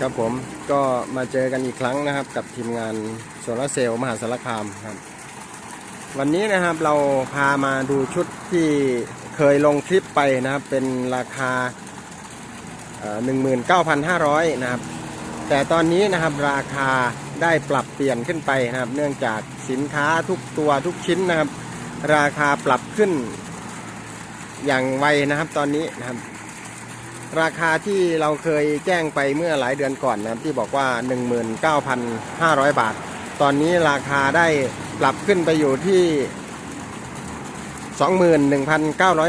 ครับผมก็มาเจอกันอีกครั้งนะครับ กับทีมงานโซลาเซลล์มหาสารคามครับ วันนี้นะครับเราพามาดูชุดที่เคยลงคลิปไปนะครับ เป็นราคาหนึ่งหมื่นเก้าพันห้าร้อยนะครับ แต่ตอนนี้นะครับราคาได้ปรับเปลี่ยนขึ้นไปนะครับ เนื่องจากสินค้าทุกตัวทุกชิ้นนะครับ ราคาปรับขึ้นอย่างไวนะครับตอนนี้นะครับ ราคาที่เราเคยแจ้งไปเมื่อหลายเดือนก่อนนะครับที่บอกว่า 19,500 บาท ตอนนี้ราคาได้ปรับขึ้นไปอยู่ที่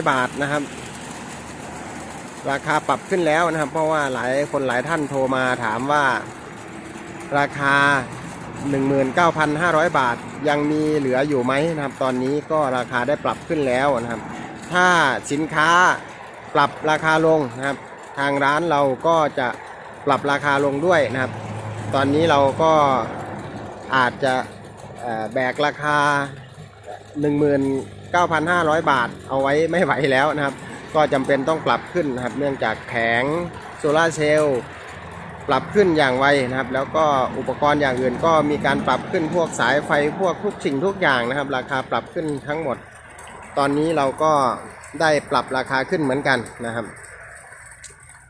21,900 บาทนะครับ ราคาปรับขึ้นแล้วนะครับ เพราะว่าหลายคนหลายท่านโทรมาถามว่า ราคา 19,500 บาท ยังมีเหลืออยู่ไหมนะครับ ตอนนี้ก็ราคาได้ปรับขึ้นแล้วนะครับ ถ้าสินค้าปรับราคาลงนะครับ ทางร้านเราก็จะปรับราคาลงด้วยนะครับ ตอนนี้เราก็อาจจะเอ่อแบกราคา 19,500 บาทเอาไว้ไม่ไหวแล้วนะครับ ก็จำเป็นต้องปรับขึ้นนะครับ เนื่องจากแผงโซลาเซลล์ปรับขึ้นอย่างไวนะครับ แล้วก็อุปกรณ์อย่างอื่นก็มีการปรับขึ้นพวกสายไฟพวกทุกสิ่งทุกอย่างนะครับ ราคาปรับขึ้นทั้งหมด ตอนนี้เราก็ได้ปรับราคาขึ้นเหมือนกันนะครับ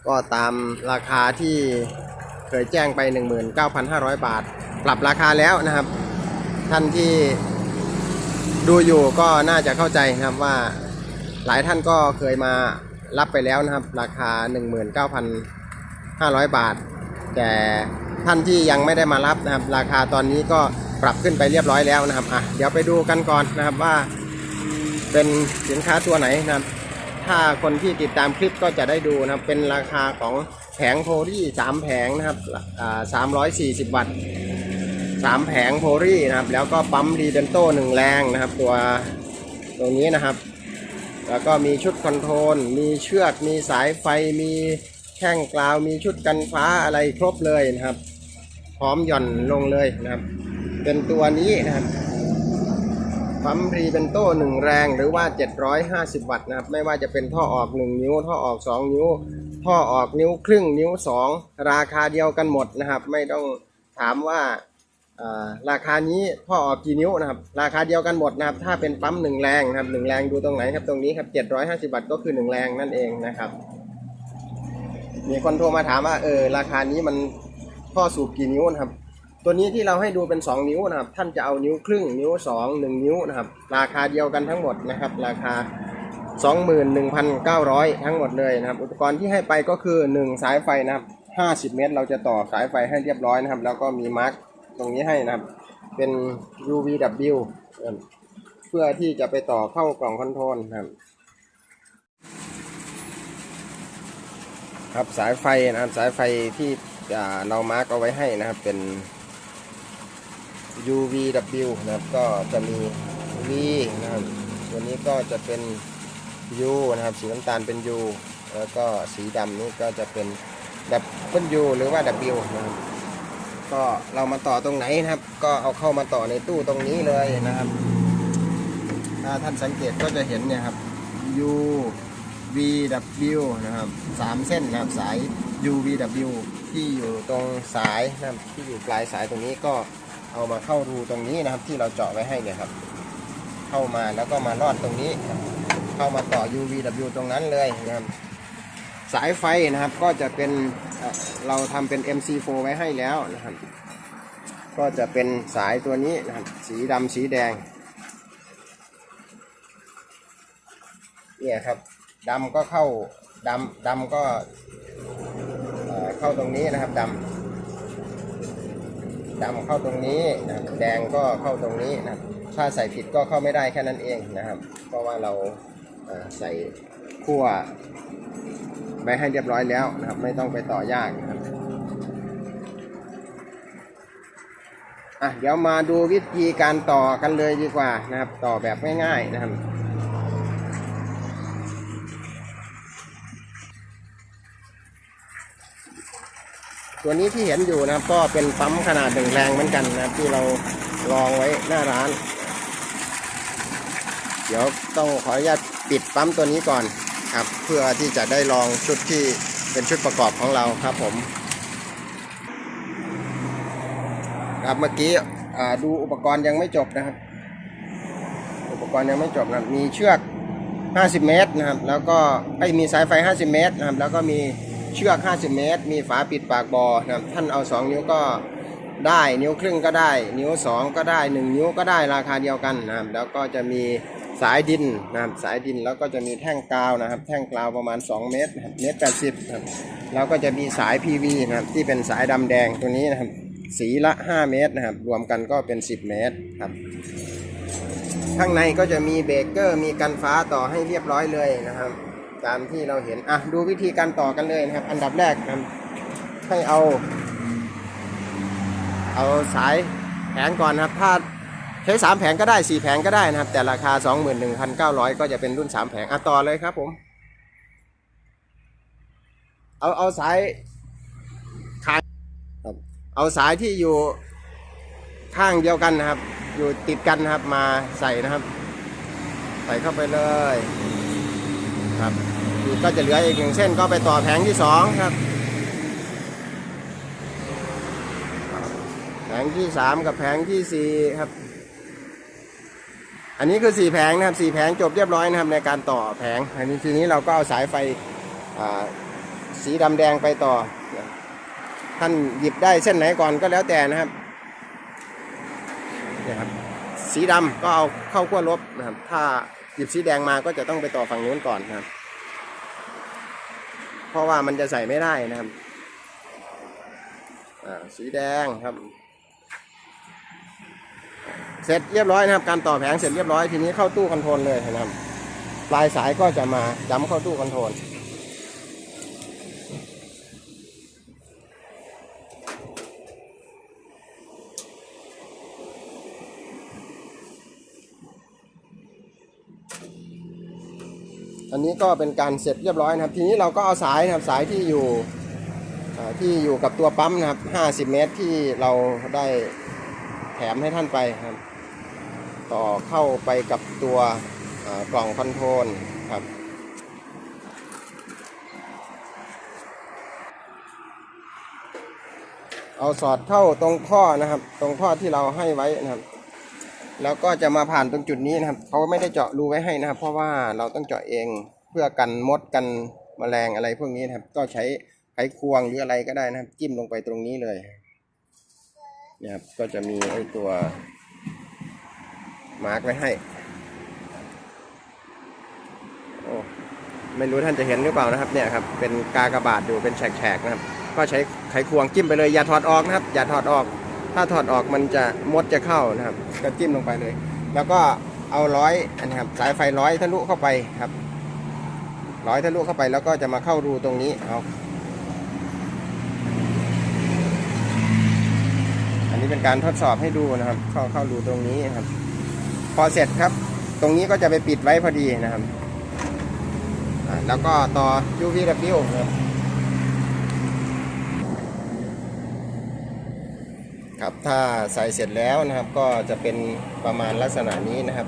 ก็ตามราคาที่เคยแจ้งไป 19,500 บาท ปรับราคาแล้วนะครับ ท่านที่ดูอยู่ก็น่าจะเข้าใจนะครับว่าหลายท่านก็เคยมารับไปแล้วนะครับ ราคา 19,500 บาท แต่ท่านที่ยังไม่ได้มารับนะครับ ราคาตอนนี้ก็ปรับขึ้นไปเรียบร้อยแล้วนะครับอะเดี๋ยวไปดูกันก่อนนะครับว่าเป็นสินค้าตัวไหนนะครับ ถ้าคนที่ติดตามคลิปก็จะได้ดูนะครับ เป็นราคาของแผงโพลี่สามแผงนะครับสามร้อยสี่สิบวัตต์สามแผงโพลี่นะครับ แล้วก็ปั๊มรีเดนโต้หนึ่งแรงนะครับ ตัวตรงนี้นะครับ แล้วก็มีชุดคอนโทรล มีเชือก มีสายไฟ มีแข้งกลาว มีชุดกันฟ้าอะไรครบเลยนะครับ พร้อมหย่อนลงเลยนะครับ เป็นตัวนี้นะครับ ปั๊มรีเบนโต้หนึ่งแรงหรือว่า 750 วัตต์นะครับ ไม่ว่าจะเป็นท่อออก 1 นิ้ว ท่อออก 2 นิ้ว ท่อออกนิ้วครึ่งนิ้ว 2 ราคาเดียวกันหมดนะครับ ไม่ต้องถามว่าราคานี้ท่อออกกี่นิ้วนะครับ ราคาเดียวกันหมดนะครับ ถ้าเป็นปั๊มหนึ่งแรงนะครับหนึ่งแรงดูตรงไหนครับตรงนี้ครับ 750 วัตต์ก็คือ1แรงนั่นเองนะครับ มีคนโทรมาถามว่าเออราคานี้มันท่อสูบกี่นิ้วนะครับ ตัวนี้ที่เราให้ดูเป็น 2 นิ้วนะครับ ท่านจะเอานิ้วครึ่ง นิ้ว 2 1 นิ้วนะครับ ราคาเดียวกันทั้งหมดนะครับ ราคา 21,900 ทั้งหมดเลยนะครับ อุปกรณ์ที่ให้ไปก็คือ 1 สายไฟนะครับ 50 เมตร เราจะต่อสายไฟให้เรียบร้อยนะครับ แล้วก็มีมาร์กตรงนี้ให้นะครับ เป็น UVW เพื่อที่จะไปต่อเข้ากล่องคอนโทรลนะครับครับสายไฟนะครับสายไฟที่เรามาร์กเอาไว้ให้นะครับเป็น UVW นะครับก็จะมี V นะครับตัวนี้ก็จะเป็น U นะครับสีน้ำตาลเป็น U แล้วก็สีดำนี่ก็จะเป็นแบบเป็น U หรือว่า W นะครับก็เรามาต่อตรงไหนนะครับ ก็เอาเข้ามาต่อในตู้ตรงนี้เลยนะครับ ถ้าท่านสังเกตก็จะเห็นเนี่ยครับ U VW นะครับสามเส้นนะครับสาย UVW ที่อยู่ตรงสายนะครับที่อยู่ปลายสายตรงนี้ก็ เอามาเข้ารูตรงนี้นะครับ ที่เราเจาะไว้ให้เนี่ยครับ เข้ามาแล้วก็มาลอดตรงนี้ เข้ามาต่อ UVW ตรงนั้นเลยนะครับ สายไฟนะครับก็จะเป็นเราทำเป็น MC4 ไว้ให้แล้วนะครับ ก็จะเป็นสายตัวนี้นะครับ สีดำสีแดงเนี่ยครับดำก็เข้าดำดำก็เข้าตรงนี้นะครับดำ ดำเข้าตรงนี้นะครับแดงก็เข้าตรงนี้นะครับถ้าใส่ผิดก็เข้าไม่ได้แค่นั้นเองนะครับ เพราะว่าเราใส่ขั้วไปให้เรียบร้อยแล้วนะครับ ไม่ต้องไปต่อยากนะครับอะเดี๋ยวมาดูวิธีการต่อกันเลยดีกว่านะครับ ต่อแบบง่ายๆนะครับ ตัวนี้ที่เห็นอยู่นะครับ ก็เป็นปั๊มขนาดหนึ่งแรงเหมือนกันนะครับที่เราลองไว้หน้าร้าน เดี๋ยวต้องขออนุญาตปิดปั๊มตัวนี้ก่อนครับ เพื่อที่จะได้ลองชุดที่เป็นชุดประกอบของเราครับผม ครับเมื่อกี้ดูอุปกรณ์ยังไม่จบนะครับ อุปกรณ์ยังไม่จบนะมีเชือก 50 เมตรนะครับ แล้วก็ไอ้มีสายไฟ 50 เมตรนะครับ แล้วก็มี เชือก 50 เมตร มีฝาปิดปากบอนะท่านเอา 2 นิ้วก็ได้ นิ้วครึ่งก็ได้ นิ้ว 2 ก็ได้ 1 นิ้วก็ได้ราคาเดียวกันนะครับแล้วก็จะมีสายดินนะครับสายดินแล้วก็จะมีแท่งกาวนะครับ แท่งกาวประมาณ 2 เมตรเมตรแปดสิบแล้วก็จะมีสาย PV นะครับที่เป็นสายดำแดงตัวนี้นะครับสีละ 5 เมตรนะครับ รวมกันก็เป็น 10 เมตรครับข้างในก็จะมีเบรกเกอร์มีกันฟ้าต่อให้เรียบร้อยเลยนะครับ ตามที่เราเห็น อะ ดูวิธีการต่อกันเลยนะครับ อันดับแรกนะครับให้เอา เอาสายแผงก่อนนะครับ ถ้าใช้ 3 แผงก็ได้ 4 แผงก็ได้นะครับ แต่ราคา 21,900 ก็จะเป็นรุ่น 3 แผง อะ ต่อเลยครับผม เอา เอาสายขายเอาสายที่อยู่ข้างเดียวกันนะครับ อยู่ติดกันนะครับ มาใส่นะครับ ใส่เข้าไปเลยครับ กก็จะเหลืออีกหนึ่งเส้นก็ไปต่อแผงที่สองครับแผงที่สามกับแผงที่สี่ครับ อันนี้คือสี่แผงนะครับสี่แผงจบเรียบร้อยนะครับในการต่อแผงอันนี้ทีนี้เราก็เอาสายไฟอ่าสีดำแดงไปต่อนะท่านหยิบได้เส้นไหนก่อนก็แล้วแต่นะครับเนี่ยครับ สีดำก็เอาเข้าขั้วลบนะครับ ถ้าหยิบสีแดงมาก็จะต้องไปต่อฝั่งนู้นก่อนนะครับ เพราะว่ามันจะใส่ไม่ได้นะครับสีแดงครับ เสร็จเรียบร้อยนะครับ การต่อแผงเสร็จเรียบร้อยทีนี้เข้าตู้คอนโทรลเลยนะครับปลายสายก็จะมาย้ำเข้าตู้คอนโทรล อันนี้ก็เป็นการเสร็จเรียบร้อยนะครับ ทีนี้เราก็เอาสายนะครับสายที่อยู่ที่อยู่กับตัวปั๊มนะครับ 50 เมตรที่เราได้แถมให้ท่านไปครับ ต่อเข้าไปกับตัวกล่องคอนโทรลครับเอาสอดเข้าตรงท่อนะครับ ตรงท่อที่เราให้ไว้นะครับ แล้วก็จะมาผ่านตรงจุดนี้นะครับเขาไม่ได้เจาะรูไว้ให้นะครับ เพราะว่าเราต้องเจาะเองเพื่อกันมดกันแมลงอะไรพวกนี้นะครับ ก็ใช้ไขควงหรืออะไรก็ได้นะครับ จิ้มลงไปตรงนี้เลยเนี่ยครับก็จะมีไอ้ตัวมาร์กไว้ให้โอ้ไม่รู้ท่านจะเห็นหรือเปล่านะครับเนี่ยครับเป็นกากระบาทอยู่เป็นแฉกๆนะครับ ก็ใช้ไขควงจิ้มไปเลยอย่าถอดออกนะครับ อย่าถอดออก ถ้าถอดออกมันจะมดจะเข้านะครับ ก็จิ้มลงไปเลย แล้วก็เอาร้อยนนี้ครับ สายไฟร้อยทะลุเข้าไปครับร้อยทะลุเข้าไปแล้วก็จะมาเข้ารูตรงนี้เอาอันนี้เป็นการทดสอบให้ดูนะครับ เข้าเข้ารูตรงนี้ครับ พอเสร็จครับ ตรงนี้ก็จะไปปิดไว้พอดีนะครับแล้วก็ต่อ UVW นะครับ ครับถ้าใส่เสร็จแล้วนะครับก็จะเป็นประมาณลักษณะนี้นะครับ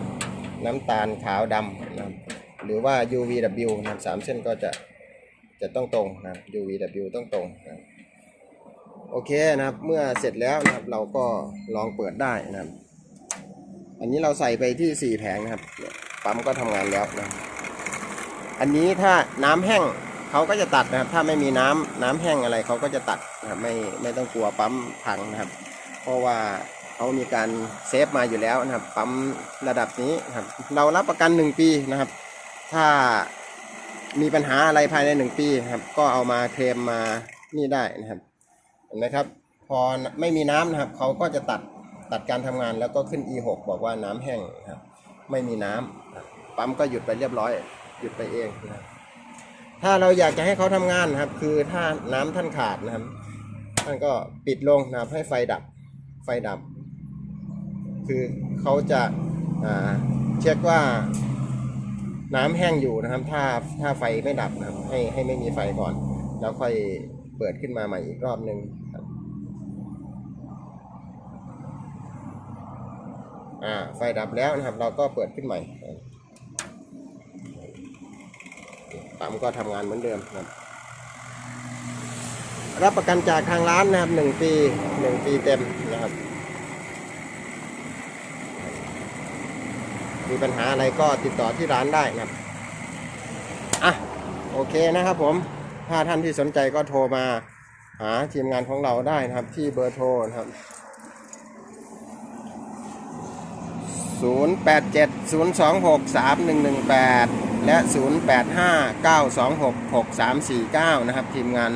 น้ำตาลขาวดำนะครับหรือว่า UVW นะครับสามเส้นก็จะจะต้องตรงนะครับ UVW ต้องตรงนะครับโอเคนะครับเมื่อเสร็จแล้วนะครับเราก็ลองเปิดได้นะครับ อันนี้เราใส่ไปที่ 4 แผงนะครับปั๊มก็ทำงานแล้วนะครับอันนี้ถ้าน้ำแห้งเขาก็จะตัดนะครับ ถ้าไม่มีน้ำน้ำแห้งอะไรเขาก็จะตัดนะครับไม่ไม่ต้องกลัวปั๊มพังนะครับ เพราะว่าเขามีการเซฟมาอยู่แล้วนะครับ ปั๊มระดับนี้นะครับ เรารับประกัน 1 ปีนะครับ ถ้ามีปัญหาอะไรภายใน 1 ปีครับ ก็เอามาเคลมมานี่ได้นะครับเห็นไหมครับ พอไม่มีน้ำนะครับ เขาก็จะตัดตัดการทำงานแล้วก็ขึ้น E6 บอกว่าน้ำแห้งครับ ไม่มีน้ำปั๊มก็หยุดไปเรียบร้อย หยุดไปเองนะครับถ้าเราอยากจะให้เขาทำงานนะครับ คือถ้าน้ำท่านขาดนะครับ ท่านก็ปิดลงนะครับให้ไฟดับ ไฟดับ คือเขาจะเช็คว่าน้ำแห้งอยู่นะครับ ถ้าถ้าไฟไม่ดับนะครับ ให้ให้ไม่มีไฟก่อน แล้วค่อยเปิดขึ้นมาใหม่อีกรอบหนึ่งครับอ่าไฟดับแล้วนะครับ เราก็เปิดขึ้นใหม่ปั๊มก็ทำงานเหมือนเดิมครับ รับประกันจากทางร้านนะครับหนึ่งปีหนึ่งปีเต็มนะครับ มีปัญหาอะไรก็ติดต่อที่ร้านได้นะครับอะโอเคนะครับผมถ้าท่านที่สนใจก็โทรมาหาทีมงานของเราได้นะครับที่เบอร์โทรนะครับ 0870263118 และ 0859266349 นะครับทีมงาน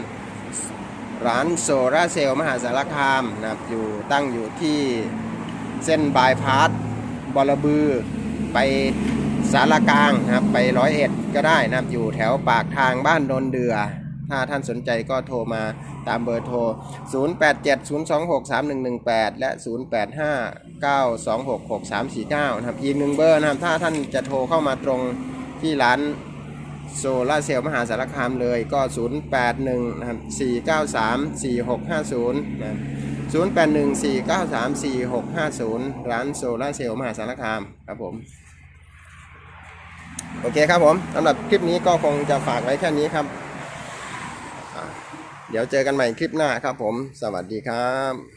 ร้านโซราเซลล์มหาสารคามนะครับอยู่ตั้งอยู่ที่เส้นบายพาสบอระบือไปสารกลางนะครับไปร้อยเอ็ดก็ได้นะครับอยู่แถวปากทางบ้านโดนเดือ ถ้าท่านสนใจก็โทรมาตามเบอร์โทร 0870263118 และ 0859266349 นะครับอีกหนึ่งเบอร์นะครับถ้าท่านจะโทรเข้ามาตรงที่ร้าน โซลาเซลล์มหาสารคามเลยก็ 081นะครับ4934650นะ0814934650 ร้านโซลาเซลล์มหาสารคามครับผมโอเคครับผมสำหรับคลิปนี้ก็คงจะฝากไว้แค่นี้ครับ เดี๋ยวเจอกันใหม่คลิปหน้าครับผม สวัสดีครับ